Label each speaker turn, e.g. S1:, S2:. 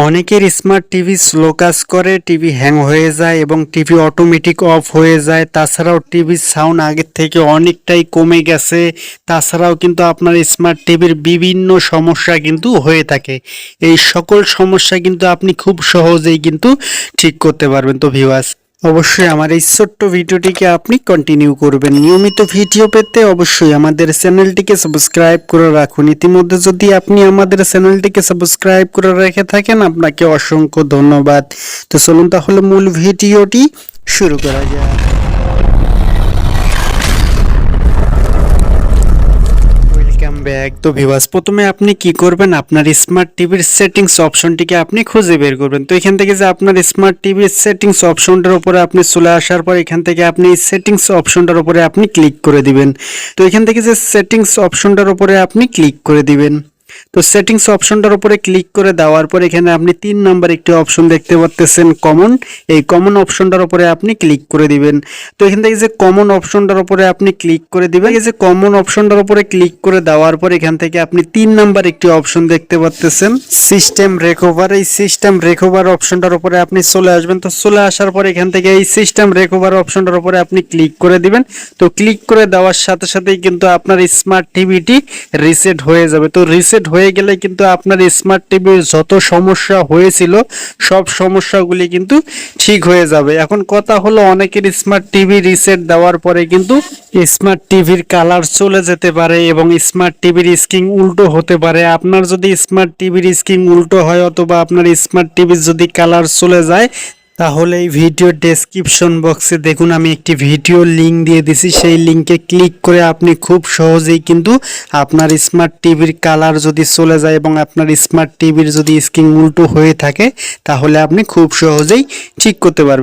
S1: অনেকের smart TV slow কাজ করে, টিভি হ্যাং হয়ে যায় এবং টিভি অটোমেটিক অফ হয়ে যায়। তাছাড়াও টিভির সাউন্ড আগের থেকে অনেকটাই কমে গেছে। তাছাড়াও কিন্তু আপনার স্মার্ট টিভির বিভিন্ন সমস্যা কিন্তু হয়ে থাকে। এই সকল সমস্যা কিন্তু আপনি খুব সহজেই কিন্তু ঠিক করতে পারবেন। তো ভিউয়ার্স অবশ্যই আমার এই ছোট্ট ভিডিওটিকে আপনি কন্টিনিউ করবেন। নিয়মিত ভিডিও পেতে অবশ্যই আমাদের চ্যানেলটিকে সাবস্ক্রাইব করে রাখুন। ইতিমধ্যে যদি আপনি আমাদের চ্যানেলটিকে সাবস্ক্রাইব করে রেখে থাকেন, আপনাকে অসংখ্য ধন্যবাদ। তো চলুন তাহলে মূল ভিডিওটি শুরু করা যাক। ব্যাক তো ভিভাস প্রথমে আপনি কি করবেন? আপনার স্মার্ট টিভির সেটিংস অপশনটিকে আপনি খুঁজে বের করবেন। তো এখান থেকে যে আপনার স্মার্ট টিভির সেটিংস অপশনটার উপরে আপনি চলে আসার পর এখান থেকে আপনি সেটিংস অপশনটার উপরে আপনি ক্লিক করে দিবেন। তো এখান থেকে যে সেটিংস অপশনটার উপরে আপনি ক্লিক করে দিবেন। তো সেটিংস অপশনটার উপরে ক্লিক করে দেওয়ার পর এখানে আপনি তিন নাম্বার একটি অপশন দেখতে পাচ্ছেন কমন এই কমন অপশনটার উপরে আপনি ক্লিক করে দিবেন। তো এখান থেকে যে কমন অপশনটার উপরে আপনি ক্লিক করে দিবেন, এই যে কমন অপশনটার উপরে ক্লিক করে দেওয়ার পর এখান থেকে আপনি তিন নাম্বার একটি অপশন দেখতে পাচ্ছেন সিস্টেম রেকভার এই সিস্টেম রেকভার অপশনটার উপরে আপনি চলে আসবেন। তো চলে আসার পর এখান থেকে এই সিস্টেম রেকভার অপশনটার উপরে আপনি ক্লিক করে দিবেন। তো ক্লিক করে দেওয়ার সাথে সাথেই কিন্তু আপনার স্মার্ট টিভিটি রিসেট হয়ে যাবে। তো রিসেট হয়ে গেলে কিন্তু আপনার স্মার্ট টিভির যত সমস্যা হয়েছিল, সব সমস্যাগুলি কিন্তু ঠিক হয়ে যাবে। এখন কথা হলো অনেকের স্মার্ট টিভি রিসেট দেওয়ার পরে কিন্তু স্মার্ট টিভির কালার চলে যেতে পারে এবং স্মার্ট টিভির স্ক্রিন উল্টো হতে পারে। আপনার যদি স্মার্ট টিভির স্ক্রিন উল্টো হয় অথবা আপনার স্মার্ট টিভির যদি কালার চলে যায় তাহলে এই ভিডিও ডেসক্রিপশন বক্সে দেখুন, আমি একটি ভিডিও লিঙ্ক দিয়ে দিছি। সেই লিংকে ক্লিক করে আপনি খুব সহজেই কিন্তু আপনার স্মার্ট টিভির কালার যদি চলে যায় এবং আপনার স্মার্ট টিভির যদি স্ক্রিন উল্টো হয়ে থাকে, তাহলে আপনি খুব সহজেই ঠিক করতে পারবেন।